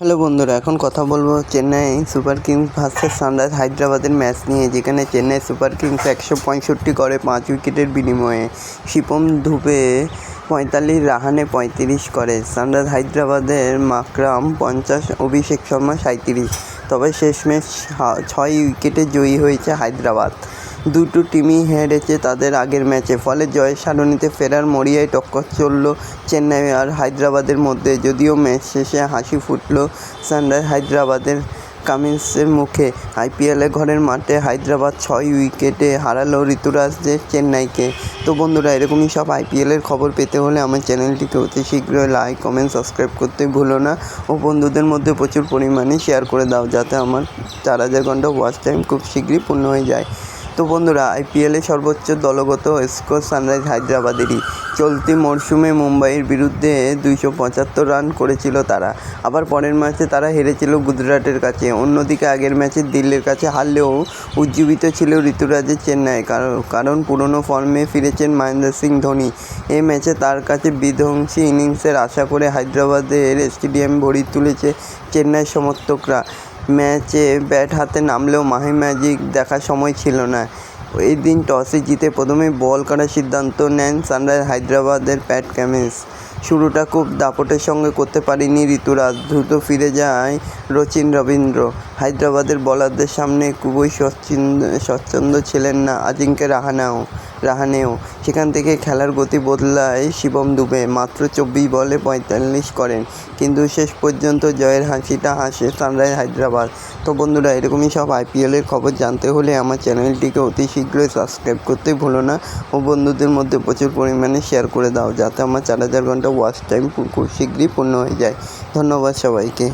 Hello বন্ধুরা, এখন কথা বলব Chennai Super Kings versus Sunrise হায়দ্রাবাদের ম্যাচ নিয়ে, যেখানে চেন্নাই সুপার কিংস একশো পঁয়ষট্টি করে পাঁচ উইকেটের বিনিময়ে শিপম ধুপে পঁয়তাল্লিশ, রাহানে পঁয়ত্রিশ করে। সানরাইজ হায়দ্রাবাদের মাকরাম পঞ্চাশ, অভিষেক শর্মা সাঁইত্রিশ। তবে শেষমেশ ছা- ছয় উইকেটে জয়ী হয়েছে হায়দ্রাবাদ। দুটো টিমই হেরেছে তাদের আগের ম্যাচে। ফলে জয়ের সারণীতে ফেরার মরিয়ায় টক্কর চলল চেন্নাই আর হায়দ্রাবাদের মধ্যে। যদিও ম্যাচ শেষে হাসি ফুটল সানরাইজ হায়দ্রাবাদের কামিন্সের মুখে। আইপিএলে ঘরের মাঠে হায়দ্রাবাদ ছয় উইকেটে হারালো ঋতুরাজদের চেন্নাইকে। তো বন্ধুরা, এরকমই সব আইপিএলের খবর পেতে হলে আমার চ্যানেলটিকে অতি শীঘ্রই লাইক, কমেন্ট, সাবস্ক্রাইব করতে ভুলো না। ও বন্ধুদের মধ্যে প্রচুর পরিমাণে শেয়ার করে দাও যাতে আমার চার হাজার ঘণ্টা ওয়াচ টাইম খুব শীঘ্রই পূর্ণ হয়ে যায়। তো বন্ধুরা আইপিএলে সর্বোচ্চ দলগত স্কোর সানরাইজ হায়দ্রাবাদেরই। চলতি মরশুমে মুম্বাইয়ের বিরুদ্ধে দুইশো পঁচাত্তর রান করেছিল তারা। আবার পরের ম্যাচে তারা হেরেছিল গুজরাটের কাছে। অন্যদিকে আগের ম্যাচে দিল্লির কাছে হারলেও উজ্জীবিত ছিল ঋতুরাজের চেন্নাই। কারণ পুরনো ফর্মে ফিরেছেন মহেন্দ্র সিং ধোনি। এই ম্যাচে তার কাছে বিধ্বংসী ইনিংসের আশা করে হায়দ্রাবাদের স্টেডিয়াম ভরি তুলেছে চেন্নাই সমর্থকরা। ম্যাচে ব্যাট হাতে নামলেও মাহি ম্যাজিক দেখার সময় ছিল না। এই দিন টসে জিতে প্রথমেই বল করার সিদ্ধান্ত নেন সানরাইজ হায়দ্রাবাদের প্যাট ক্যামিন্স শুরুটা খুব দাপটের সঙ্গে করতে পারেনি ঋতুরাজ, দ্রুত ফিরে যায় রচিন রবীন্দ্র। হায়দ্রাবাদের বলারদের সামনে খুবই স্বচ্ছন্দ স্বচ্ছন্দ ছিলেন না আজিঙ্কে রাহানাও। রাহানেও। সেখান থেকে খেলার গতি বদলায় শিবম দুবে, মাত্র চব্বিশ বলে পঁয়তাল্লিশ করেন। কিন্তু শেষ পর্যন্ত জয়ের হাসিটা হাসে সানরাইজ হায়দ্রাবাদ। তো বন্ধুরা, এরকমই সব আইপিএলের খবর জানতে হলে আমার চ্যানেলটিকে অতি শীঘ্রই সাবস্ক্রাইব করতে ভুলো না ও বন্ধুদের মধ্যে প্রচুর পরিমাণে শেয়ার করে দাও, যাতে আমার চার হাজার ঘণ্টা ওয়াচ টাইম খুব শীঘ্রই পূর্ণ হয়ে যায়। ধন্যবাদ সবাইকে।